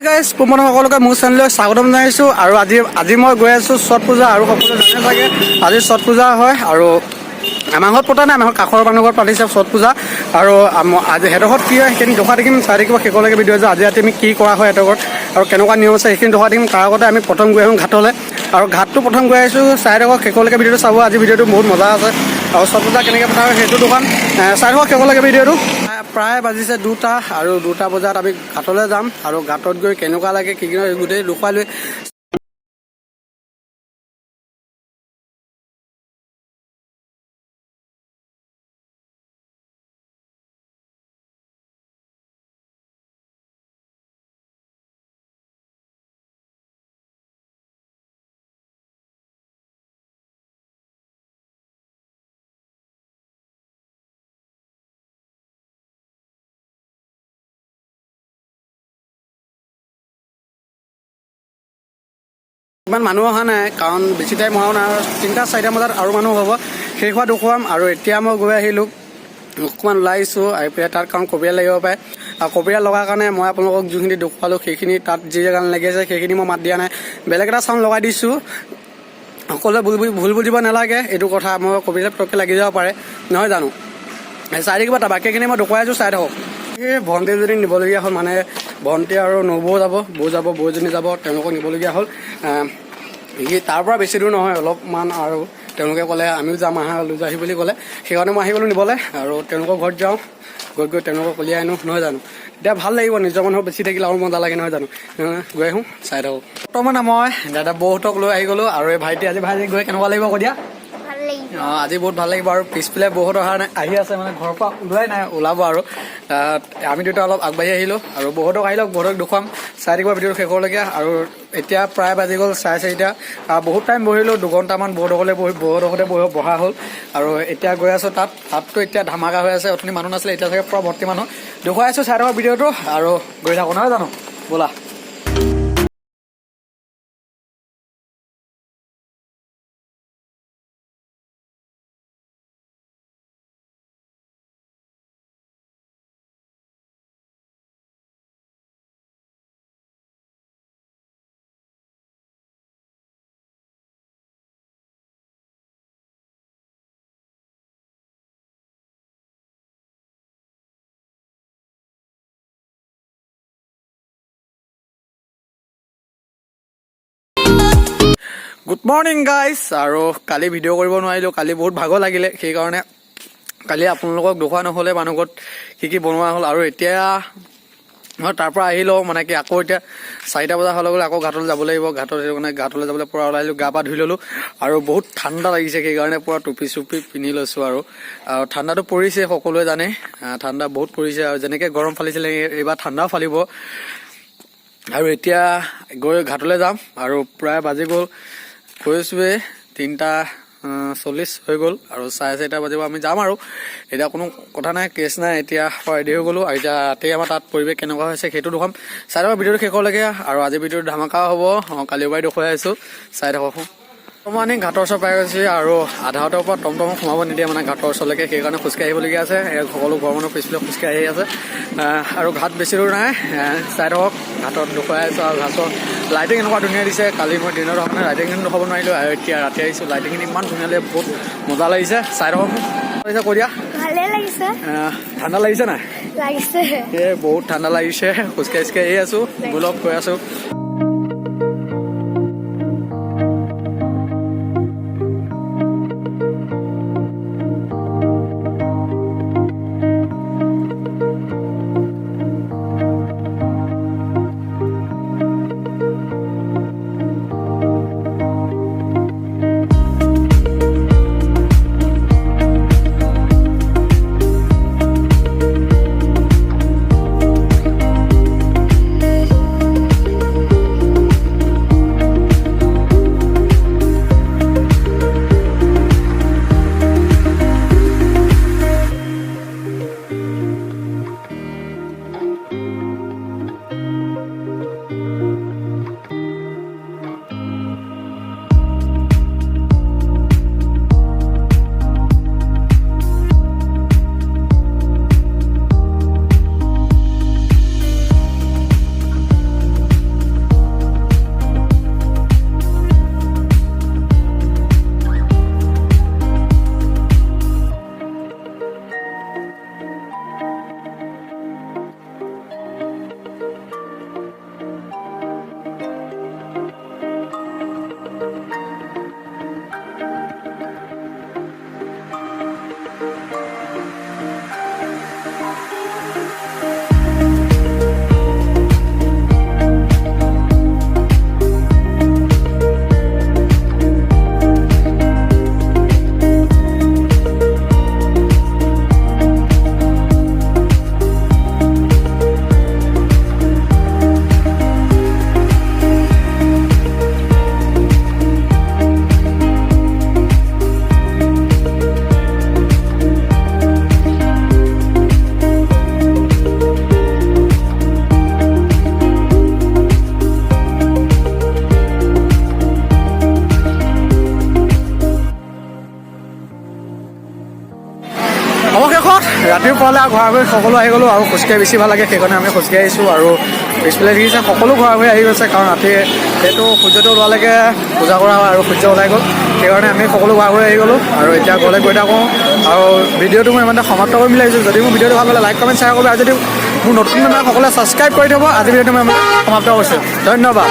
Guys পোনপ্ৰথম সকলোকে মোৰ চেনেললৈ স্বাগতম জনাইছোঁ আৰু আজি আজি মই গৈ আছোঁ ছট পূজা আৰু সকলোৱে জানে চাগে আজি ছট পূজা হয় আৰু আমাৰ ঘৰত পতা নাই আমাৰ কাষৰ মানুহ ঘৰত পাতিছে ছট পূজা আৰু আজি সিহঁতৰ কি হয় সেইখিনি দেখুৱাই থাকিম চাই থাকিব শেষলৈকে ভিডিঅ' যে আজি ৰাতি আমি কি কৰা হয় সিহঁতৰ আৰু কেনেকুৱা নিয়ম আছে সেইখিনি দেখুৱাই থাকিম তাৰ আগতে আমি প্ৰথম গৈ আহোঁ ঘাটলৈ আৰু ঘাটটো প্ৰথম গৈ আহিছোঁ চাই থাকক শেষলৈকে ভিডিঅ'টো চাব আজি ভিডিঅ'টো বহুত মজা আছে আৰু ছট পূজা কেনেকৈ পতা হয় সেইটো দোকান চাই থাকক শেষলৈকে ভিডিঅ'টো প্ৰায়- বাজিছে দুটা আৰু দুটা বজাত আমি ঘাটলৈ যাম আৰু ঘাটত গৈ কেনেকুৱা লাগে কি গোটেই লুকুৱাই লৈ ইমান মানুহ অহা নাই কাৰণ বেছি টাইম হোৱাও নাই আৰু তিনিটা চাৰিটা বজাত আৰু মানুহ হ'ব। শেষ হোৱা দেখুৱাম আৰু এতিয়া মই গৈ আহিলোঁ। অকণমান ওলাই আহিছোঁ আহি পেলাই তাত কাৰণ কবিৰা লাগিব পাৰে আৰু কবিৰা লগাৰ কাৰণে মই আপোনালোকক যোনখিনি দেখুৱালোঁ সেইখিনি তাত যি গান লাগি আছে সেইখিনি মই মাত দিয়া নাই। বেলেগ এটা চাউণ্ড লগাই দিছোঁ। সকলোৱে ভুল ভুল বুজিব নালাগে এইটো কথা মই কবিতা পটককৈ লাগি যাব পাৰে। নহয় জানো? চাই থাকিব তাৰ বাকীখিনি মই দেখুৱাই আছোঁ চাই থাকক। এই ভণ্টি যদি নিবলগীয়া হ'ল মানে ভণ্টি আৰু নবৌ যাব বৌ যাব বৌজনী যাব তেওঁলোকক নিবলগীয়া হ'ল। সি তাৰ পৰা বেছি দূৰ নহয় অলপমান আৰু। তেওঁলোকে ক'লে আমিও যাম আহা লৈ যাহি বুলি ক'লে। সেইকাৰণে মই আহি গ'লোঁ নিবলৈ আৰু তেওঁলোকৰ ঘৰত যাওঁ। গৈ গৈ তেওঁলোকক উলিয়াই আনো নহয় জানো? এতিয়া ভাল লাগিব নিজৰ মানুহ বেছি থাকিলে আৰু মজা লাগে নহয় জানো? গৈ আহোঁ চাই থাকোঁ বৰ্তমান মই দাদা বৌহঁতক লৈ আহি গ'লোঁ আৰু এই ভাইটি আজি ভাইটি গৈ কেনেকুৱা লাগিব কৈ দিয়া? আজি বহুত ভালো লাগিব আৰু পিছফালে বহুত অহা নাই, আহি আছে মানে ঘৰৰ পৰা ওলোৱাই নাই, ওলাব আৰু। আমি দুটা অলপ আগবাঢ়ি আহিলোঁ আৰু বহুতক আহিলক বহুতক দেখুৱাম, চাই থাকিব ভিডিঅ'টো শেষলৈকে আৰু এতিয়া প্ৰায় বাজি গ'ল, চাৰে চাৰিটা। বহুত টাইম বহিলোঁ, দুঘণ্টামান বহুতসকলে বহি বহুতসকলে বহি, বহা হ'ল। আৰু এতিয়া গৈ আছোঁ তাত তাততো এতিয়া ধামাকা হৈ আছে, অথনি মানুহ নাছিলে, এতিয়া চাগে পুৰা ভৰ্তি মানুহ। দেখুৱাই আছোঁ, চাই থকা ভিডিঅ'টো, আৰু গৈ থাকোঁ, নহয় জানো? ব'লা। গুড মৰ্ণিং গাইজ আৰু কালি ভিডিঅ' কৰিব নোৱাৰিলোঁ কালি বহুত ভাগৰ লাগিলে সেইকাৰণে কালি আপোনালোকক দেখুওৱা নহ'লে মানুহ ঘৰত কি কি বনোৱা হ'ল আৰু এতিয়া মই তাৰ পৰা আহি লওঁ মানে কি আকৌ এতিয়া চাৰিটা বজা হ'লে আকৌ ঘাটলৈ যাব লাগিব ঘাটত সেইটো কাৰণে ঘাটলৈ যাবলৈ পূৰা ওলাই আহিলোঁ গা পা ধুই ল'লোঁ আৰু বহুত ঠাণ্ডা লাগিছে সেইকাৰণে পূৰা টুপি চুপি পিন্ধি লৈছোঁ আৰু। আৰু ঠাণ্ডাটো পৰিছে সকলোৱে জানে ঠাণ্ডা বহুত পৰিছে আৰু যেনেকৈ গৰম ফালিছিলে এই- এইবাৰ ঠাণ্ডাও ফালিব। আৰু এতিয়া গৈ ঘাটলৈ যাম আৰু প্ৰায় বাজি গ'ল। গৈছোৱে তিনিটা চল্লিছ হৈ গ'ল আৰু চাৰে চাৰিটা বাজিব আমি যাম আৰু। এতিয়া কোনো কথা নাই কেছ নাই এতিয়া ৰেডি হৈ গ'লোঁ। আৰু এতিয়া ৰাতি আমাৰ তাত পৰিৱেশ কেনেকুৱা হৈছে সেইটো দেখুৱাম। চাই থাকক ভিডিঅ'টো শেষলৈকে আৰু আজি ভিডিঅ'টো ধামাকা হ'ব। অঁ, কালিৰ পৰাই দেখুৱাই আছোঁ। চাই থাকক। মানে ঘাটৰ ওচৰ পাই গৈছে আৰু আধা বাটৰ পৰা টমটম সোমাব নিদিয়ে মানে ঘাটৰ ওচৰলৈকে সেইকাৰণে খোজকাঢ়ি আহিবলগীয়া আছে। সকলো ঘৰৰ মানুহ পিছফালে খোজকাঢ়ি আহি আছে। আৰু ঘাট বেছি দূৰ নাই। চাই থাকক ঘাটত দেখুৱাই আছোঁ আৰু ঘাটৰ লাইটিং এনেকুৱা ধুনীয়া দিছে। কালি মই দিনত অহা নাই লাইটিংখিনি দেখুৱাব নোৱাৰিলোঁ আৰু এতিয়া ৰাতি আহিছোঁ। লাইটিংখিনি ইমান ধুনীয়া লাগে বহুত মজা লাগিছে। চাই থাকক। লাগিছে কৈ দিয়া? ভালে লাগিছে। ঠাণ্ডা লাগিছে নাই? লাগিছে। এই বহুত ঠাণ্ডা লাগিছে। খোজকাঢ়ি খোজকাঢ়ি আহি আছোঁ। বোলক কৈ আছোঁ। পোৱালে আৰু ঘৰা ঘৰি সকলো আহি গ'লোঁ আৰু খোজকাঢ়ি বেছি ভাল লাগে সেইকাৰণে আমি খোজকাঢ়ি আহিছোঁ আৰু পিছফালে দেখিছে সকলো ঘৰা ঘৰি আহি গৈছে কাৰণ ৰাতি সেইটো সূৰ্যটো ওলোৱালৈকে পূজা কৰা হয় আৰু সূৰ্য ওলাই গ'ল সেইকাৰণে আমি সকলো ঘৰা ঘৰি আহি গ'লোঁ আৰু এতিয়া ঘৰলৈ গৈ থাকোঁ আৰু ভিডিঅ'টো মই ইমানতে সমাপ্ত কৰিম বুলি ভাবিছোঁ যদি মোৰ ভিডিঅ'টো ভাল পালে লাইক কমেণ্ট শ্বেয়াৰ কৰিব আৰু যদি মোৰ নতুন মানুহ সকলোৱে ছাবস্ক্ৰাইব কৰি থ'ব আজি ভিডিঅ'টো মই সমাপ্ত কৰিছোঁ ধন্যবাদ।